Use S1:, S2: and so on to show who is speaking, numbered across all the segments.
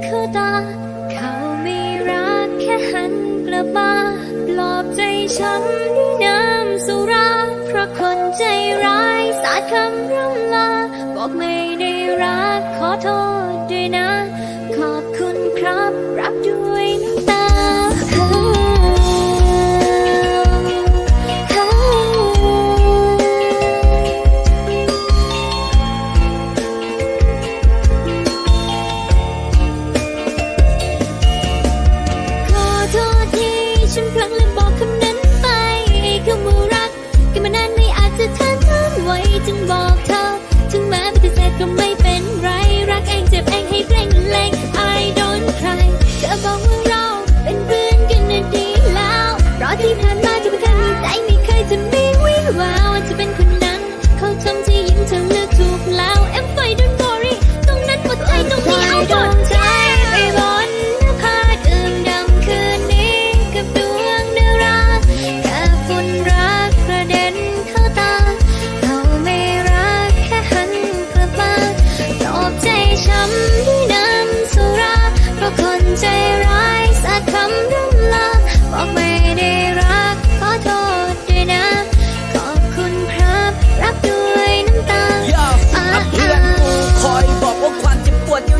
S1: เขาไม่รักแค่หันกลับมาปลอบใจช้ำด้วยน้ำสุรา เพราะคนใจร้ายสาดคำร่ำลา บอกไม่ได้รักขอโทษ to me we to be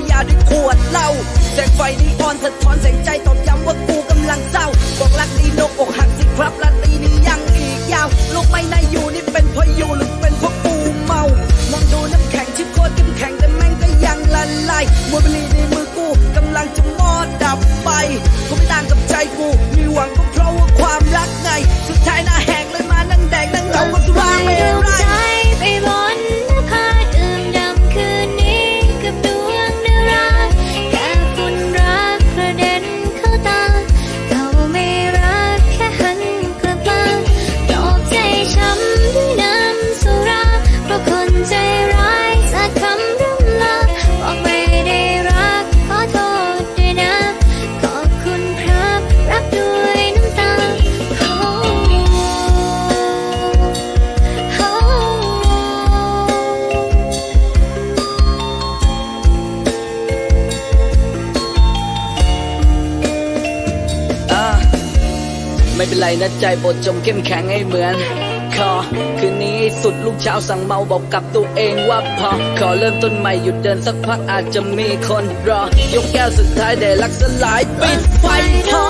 S1: ริยา
S2: ด้วยขวดเหล้าแสงไฟนีออนสะท้อนแสงใจตอบย้ำว่ากูกำลังเศร้าบอกรักดีนกอกหักสิครับรัตตี ไม่เป็
S1: นไรนะใจอด
S2: จมเข้มแข็งให้เหมือนคอคืนนี้สุดลูกเช้าสั่งเมาบอกกับตัวเองว่าพอ ขอเริ่มต้นใหม่หยุดเดินสักพักอาจจะมีคนรอ ยกแก้วสุดท้ายได้รักสลายปิดไฟพอ